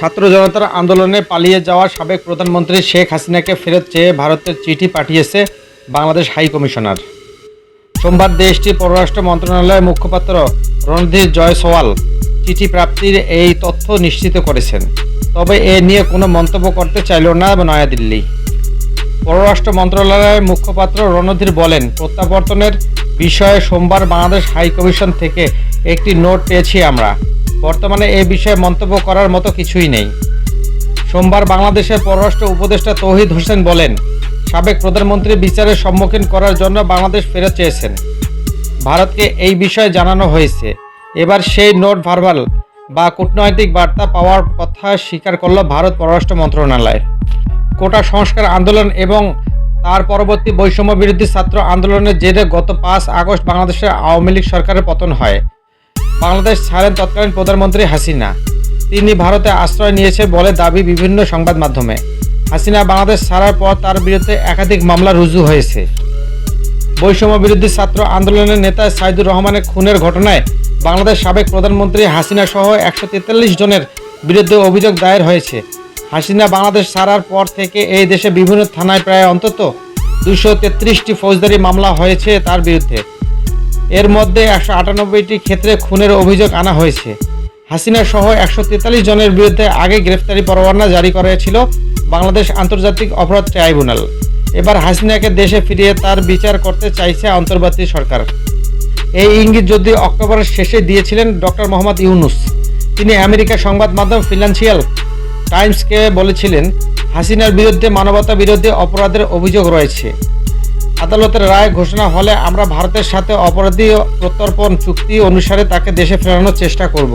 ছাত্র জনতার আন্দোলনে পালিয়ে যাওয়া সাবেক প্রধানমন্ত্রী শেখ হাসিনাকে ফেরত চেয়ে ভারতের চিঠি পাঠিয়েছে বাংলাদেশ হাই কমিশনার। সোমবার দেশটির পররাষ্ট্র মন্ত্রণালয়ের মুখপাত্র রণধীর জয়সওয়াল চিঠি প্রাপ্তির এই তথ্য নিশ্চিত করেছেন। তবে এ নিয়ে কোনো মন্তব্য করতে চাইল না নয়াদিল্লি। পররাষ্ট্র মন্ত্রণালয়ের মুখপাত্র রণধীর বলেন, প্রত্যাবর্তনের বিষয়ে সোমবার বাংলাদেশ হাই কমিশন থেকে একটি নোট পেয়েছি আমরা। বর্তমানে এ বিষয়ে মন্তব্য করার মতো কিছুই নেই। সোমবার বাংলাদেশের পররাষ্ট্র উপদেষ্টা তৌহিদ হোসেন বলেন, সাবেক প্রধানমন্ত্রী বিচারের সম্মুখীন করার জন্য বাংলাদেশ ফেরত চেয়েছেন। ভারতকে এই বিষয়ে জানানো হয়েছে। এবার সেই নোট ভার্বাল বা কূটনৈতিক বার্তা পাওয়ার কথা স্বীকার করল ভারত পররাষ্ট্র মন্ত্রণালয়। কোটা সংস্কার আন্দোলন এবং তার পরবর্তী বৈষম্য বিরোধী ছাত্র আন্দোলনের জেরে গত পাঁচ আগস্ট বাংলাদেশের আওয়ামী লীগ সরকারের পতন হয়। বাংলাদেশ ছাড়েন তৎকালীন প্রধানমন্ত্রী হাসিনা। তিনি ভারতে আশ্রয় নিয়েছে বলে দাবি বিভিন্ন সংবাদ মাধ্যমে। হাসিনা বাংলাদেশ ছাড়ার পর তার বিরুদ্ধে একাধিক মামলা রুজু হয়েছে। বৈষম্য বিরোধী ছাত্র আন্দোলনের নেতা সাইদুর রহমানের খুনের ঘটনায় বাংলাদেশ সাবেক প্রধানমন্ত্রী হাসিনা সহ একশো তেতাল্লিশ জনের বিরুদ্ধে অভিযোগ দায়ের হয়েছে। হাসিনা বাংলাদেশ ছাড়ার পর থেকে এই দেশে বিভিন্ন থানায় প্রায় অন্তত দুশো তেত্রিশটি ফৌজদারি মামলা হয়েছে তার বিরুদ্ধে। এর মধ্যে একশো আটানব্বইটি ক্ষেত্রে খুনের অভিযোগ আনা হয়েছে। হাসিনা সহ একশো তেতাল্লিশ জনের বিরুদ্ধে আগে গ্রেফতারি পরোয়ানা জারি করেছিল বাংলাদেশ আন্তর্জাতিক অপরাধ ট্রাইব্যুনাল। এবার হাসিনাকে দেশে ফিরিয়ে তার বিচার করতে চাইছে অন্তর্বর্তী সরকার। এই ইঙ্গিত যদি অক্টোবরের শেষে দিয়েছিলেন ডক্টর মোহাম্মদ ইউনুস, তিনি আমেরিকা সংবাদ মাধ্যম ফিনান্সিয়াল টাইমসকে বলেছিলেন, হাসিনার বিরুদ্ধে মানবতা বিরোধী অপরাধের অভিযোগ রয়েছে। আদালতের রায় ঘোষণা হলে আমরা ভারতের সাথে অপরাধী প্রত্যর্পণ চুক্তি অনুসারে তাকে দেশে ফেরানোর চেষ্টা করব।